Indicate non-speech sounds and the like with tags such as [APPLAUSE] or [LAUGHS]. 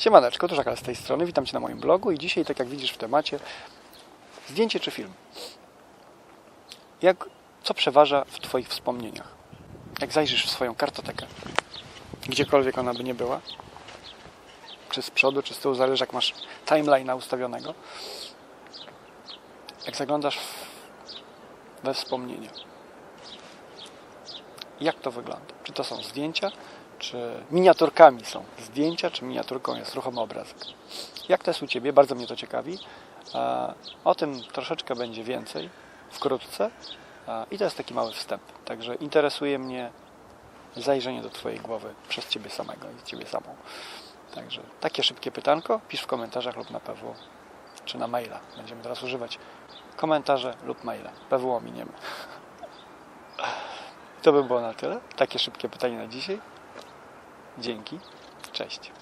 Siemaneczko, to Żakal z tej strony, witam Cię na moim blogu i dzisiaj, tak jak widzisz w temacie, zdjęcie czy film? Jak, co przeważa w Twoich wspomnieniach? Jak zajrzysz w swoją kartotekę, gdziekolwiek ona by nie była, czy z przodu, czy z tyłu, zależy jak masz timeline'a ustawionego, jak zaglądasz we wspomnienia, jak to wygląda? Czy to są zdjęcia, czy miniaturkami są zdjęcia, czy miniaturką jest ruchomy obrazek? Jak to jest u Ciebie? Bardzo mnie to ciekawi. O tym troszeczkę będzie więcej wkrótce. I to jest taki mały wstęp. Także interesuje mnie zajrzenie do Twojej głowy przez Ciebie samego i Ciebie samą. Także takie szybkie pytanko pisz w komentarzach lub na PW, czy na maila. Będziemy teraz używać komentarze lub maila. PW ominiemy. [LAUGHS] To by było na tyle. Takie szybkie pytanie na dzisiaj. Dzięki. Cześć.